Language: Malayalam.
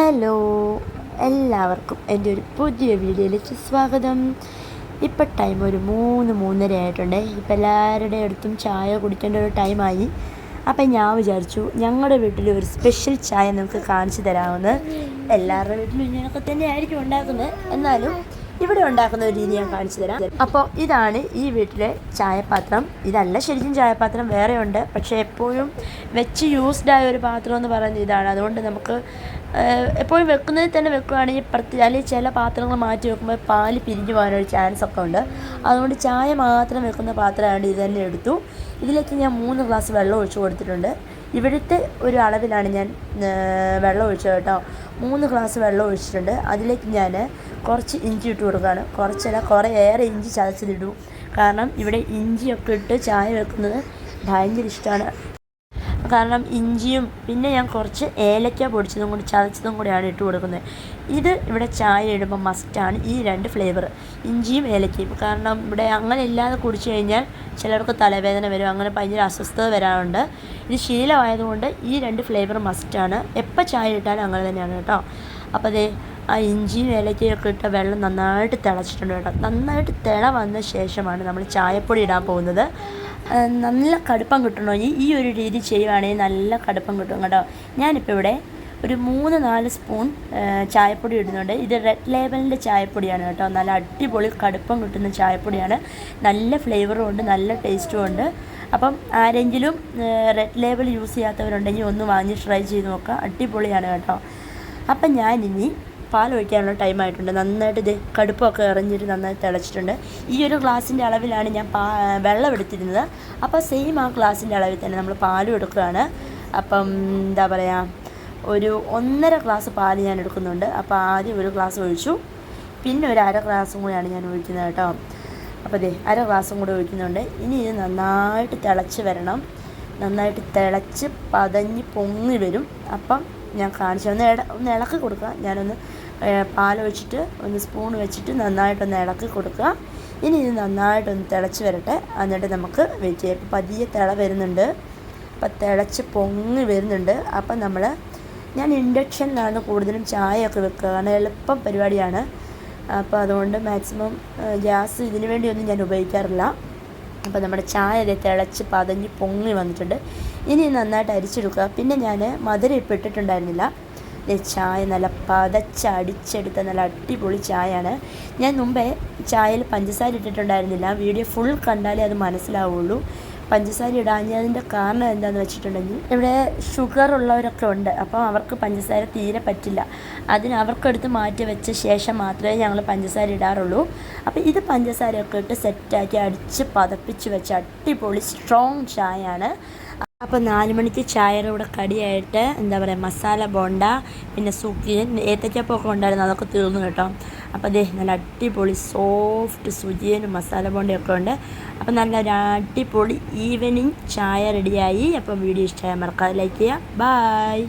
ഹലോ എല്ലാവർക്കും എന്റെ ഒരു പുതിയ വീഡിയോയിലേക്ക് സ്വാഗതം. ഇപ്പം ടൈം ഒരു മൂന്ന് മൂന്നര ആയിട്ടുണ്ട്. ഇപ്പം എല്ലാവരുടെ അടുത്തും ചായ കുടിക്കേണ്ട ഒരു ടൈമായി അപ്പം ഞാൻ വിചാരിച്ചു ഞങ്ങളുടെ വീട്ടിൽ ഒരു സ്പെഷ്യൽ ചായ നിങ്ങൾക്ക് കാണിച്ചു തരാമെന്ന്. എല്ലാവരുടെ വീട്ടിലും ഇങ്ങനെയൊക്കെ തന്നെയായിരിക്കും ഉണ്ടാക്കുന്നത്. എന്നാലും ഇവിടെ ഉണ്ടാക്കുന്ന ഒരു രീതി ഞാൻ കാണിച്ചു തരാം. അപ്പോൾ ഇതാണ് ഈ വീട്ടിലെ ചായപാത്രം. ഇതല്ല ശരിക്കും ചായപാത്രം വേറെ ഉണ്ട്. പക്ഷേ എപ്പോഴും വെച്ച് യൂസ്ഡ് ആയ ഒരു പാത്രം എന്ന് പറയുന്നത് ഇതാണ്. അതുകൊണ്ട് നമുക്ക് എപ്പോഴും വെക്കുന്നതിൽ തന്നെ വെക്കുകയാണെങ്കിൽ പ്രത്യേക അല്ലെങ്കിൽ ചില പാത്രങ്ങൾ മാറ്റി വെക്കുമ്പോൾ പാൽ പിരിഞ്ഞു പോകാനൊരു ചാൻസ് ഒക്കെ ഉണ്ട്. അതുകൊണ്ട് ചായ മാത്രം വെക്കുന്ന പാത്രമാണ് ഇത് തന്നെ എടുത്തു. ഇതിലേക്ക് ഞാൻ മൂന്ന് ഗ്ലാസ് വെള്ളം ഒഴിച്ചു കൊടുത്തിട്ടുണ്ട്. ഇവിടുത്തെ ഒരു അളവിലാണ് ഞാൻ വെള്ളം ഒഴിച്ചത് കേട്ടോ. മൂന്ന് ഗ്ലാസ് വെള്ളം ഒഴിച്ചിട്ടുണ്ട്. അതിലേക്ക് ഞാൻ കുറച്ച് ഇഞ്ചി ഇട്ട് കൊടുക്കുകയാണ്. കുറച്ചല്ല കുറേയേറെ ഇഞ്ചി ചതച്ചതിടും. കാരണം ഇവിടെ ഇഞ്ചിയൊക്കെ ഇട്ട് ചായ വെക്കുന്നത് ഭയങ്കര ഇഷ്ടമാണ്. കാരണം ഇഞ്ചിയും പിന്നെ ഞാൻ കുറച്ച് ഏലക്ക പൊടിച്ചതും കൂടി ചതച്ചതും കൂടിയാണ് ഇട്ട് കൊടുക്കുന്നത്. ഇത് ഇവിടെ ചായ ഇടുമ്പോൾ മസ്റ്റാണ് ഈ രണ്ട് ഫ്ലേവർ ഇഞ്ചിയും ഏലക്കയും. കാരണം ഇവിടെ അങ്ങനെ ഇല്ലാതെ കുടിച്ചു കഴിഞ്ഞാൽ ചിലർക്ക് തലവേദന വരും അങ്ങനെ ഭയങ്കര അസ്വസ്ഥത വരാറുണ്ട്. ഇത് ശീലമായതുകൊണ്ട് ഈ രണ്ട് ഫ്ലേവർ മസ്റ്റാണ് എപ്പോൾ ചായ ഇട്ടാലും അങ്ങനെ തന്നെയാണ് കേട്ടോ. അപ്പോൾ അതേ ആ ഇഞ്ചിയും ഏലക്കയും ഒക്കെ ഇട്ട വെള്ളം നന്നായിട്ട് തിളച്ചിട്ടുണ്ട് കേട്ടോ. നന്നായിട്ട് തിള വന്ന ശേഷമാണ് നമ്മൾ ചായപ്പൊടി ഇടാൻ പോകുന്നത്. നല്ല കടുപ്പം കിട്ടണമെങ്കിൽ ഈ ഒരു രീതി ചെയ്യുവാണെങ്കിൽ നല്ല കടുപ്പം കിട്ടും കേട്ടോ. ഞാനിപ്പോൾ ഇവിടെ ഒരു മൂന്ന് നാല് സ്പൂൺ ചായപ്പൊടി ഇടുന്നുണ്ട്. ഇത് റെഡ് ലേബലിന്റെ ചായപ്പൊടിയാണ് കേട്ടോ. നല്ല അടിപൊളി കടുപ്പം കിട്ടുന്ന ചായപ്പൊടിയാണ്. നല്ല ഫ്ലേവറും ഉണ്ട് നല്ല ടേസ്റ്റും ഉണ്ട്. അപ്പം ആരെങ്കിലും റെഡ് ലേബൽ യൂസ് ചെയ്യാത്തവരുണ്ടെങ്കിൽ ഒന്ന് വാങ്ങി ട്രൈ ചെയ്ത് നോക്കുക. അടിപൊളിയാണ് കേട്ടോ. അപ്പം ഞാനിനി പാൽ ഒഴിക്കാനുള്ള ടൈം ആയിട്ടുണ്ട് നന്നായിട്ട് ഇത് കടുപ്പൊക്കെ എറിഞ്ഞിട്ട് നന്നായി തിളച്ചിട്ടുണ്ട്. ഈ ഒരു ഗ്ലാസിന്റെ അളവിലാണ് ഞാൻ പാ വെള്ളം എടുത്തിരുന്നത്. അപ്പോൾ സെയിം ആ ഗ്ലാസിന്റെ അളവിൽ തന്നെ നമ്മൾ പാലും എടുക്കുകയാണ്. അപ്പം എന്താ പറയുക ഒരു ഒന്നര ഗ്ലാസ് പാൽ ഞാൻ എടുക്കുന്നുണ്ട്. അപ്പോൾ ആദ്യം ഒരു ഗ്ലാസ് ഒഴിച്ചു. പിന്നെ ഒരു അര ഗ്ലാസും കൂടിയാണ് ഞാൻ ഒഴിക്കുന്നത് കേട്ടോ. അപ്പോൾ അതെ അര ഗ്ലാസും കൂടി ഒഴിക്കുന്നുണ്ട്. ഇനി ഇത് നന്നായിട്ട് തിളച്ച് വരണം. നന്നായിട്ട് തിളച്ച് പതഞ്ഞ് പൊങ്ങി വരും. അപ്പം ഞാൻ കാണിച്ചു ഒന്ന് ഇട ഒന്ന് ഇളക്കി കൊടുക്കുക ഞാനൊന്ന് പാലൊഴിച്ചിട്ട് ഒന്ന് സ്പൂൺ വെച്ചിട്ട് നന്നായിട്ടൊന്ന് ഇളക്കി കൊടുക്കുക. ഇനി ഇത് നന്നായിട്ടൊന്ന് തിളച്ച് വരട്ടെ. എന്നിട്ട് നമുക്ക് വെയിറ്റ് ചെയ്യാം. ഇപ്പോൾ പതിയെ തിള വരുന്നുണ്ട്. അപ്പം തിളച്ച് പൊങ്ങി വരുന്നുണ്ട്. അപ്പം നമ്മൾ ഞാൻ ഇൻഡക്ഷനിലാണ് കൂടുതലും ചായയൊക്കെ വെക്കുക. കാരണം എളുപ്പം പരിപാടിയാണ്. അപ്പോൾ അതുകൊണ്ട് മാക്സിമം ഗ്യാസ് ഇതിനു വേണ്ടിയൊന്നും ഞാൻ ഉപയോഗിക്കാറില്ല. അപ്പോൾ നമ്മുടെ ചായ ദേ തിളച്ച് പതഞ്ഞ് പൊങ്ങി വന്നിട്ടുണ്ട്. ഇനി നന്നായിട്ട് അരിച്ചെടുക്കുക. പിന്നെ ഞാൻ മധുരം ഇപ്പം ഇട്ടിട്ടുണ്ടായിരുന്നില്ല. ചായ നല്ല പതച്ചടിച്ചെടുത്ത നല്ല അടിപൊളി ചായയാണ്. ഞാൻ മുമ്പേ ചായയിൽ പഞ്ചസാര ഇട്ടിട്ടുണ്ടായിരുന്നില്ല. വീഡിയോ ഫുൾ കണ്ടാലേ അത് മനസ്സിലാവുള്ളൂ. പഞ്ചസാര ഇടാഞ്ഞതിന്റെ കാരണം എന്താണെന്ന് വെച്ചിട്ടുണ്ടെങ്കിൽ ഇവിടെ ഷുഗർ ഉള്ളവരൊക്കെ ഉണ്ട്. അപ്പോൾ അവർക്ക് പഞ്ചസാര തീരെ പറ്റില്ല. അതിന് അവർക്കെടുത്ത് മാറ്റി വെച്ച ശേഷം മാത്രമേ ഞങ്ങൾ പഞ്ചസാര ഇടാറുള്ളൂ. അപ്പോൾ ഇത് പഞ്ചസാരയൊക്കെ ഇട്ട് സെറ്റാക്കി അടിച്ച് പതപ്പിച്ച് വെച്ച അടിപൊളി സ്ട്രോങ് ചായയാണ്. അപ്പോൾ നാല് മണിക്ക് ചായയുടെ കൂടെ കടിയായിട്ട് എന്താ പറയുക മസാല ബോണ്ട പിന്നെ സുഖിയൻ ഏത്തക്കപ്പൊക്കെ ഉണ്ടായിരുന്നു അതൊക്കെ തീർന്നു കേട്ടോ. അപ്പോൾ അതേ നല്ല അടിപൊളി സോഫ്റ്റ് സുജിയനും മസാല ബോണ്ടയൊക്കെ ഉണ്ട്. അപ്പോൾ നല്ല ഒരു അടിപൊളി ഈവനിങ് ചായ റെഡിയായി അപ്പോൾ വീഡിയോ ഇഷ്ടമായ മറക്കാതെ ലൈക്ക് ചെയ്യുക. ബായ്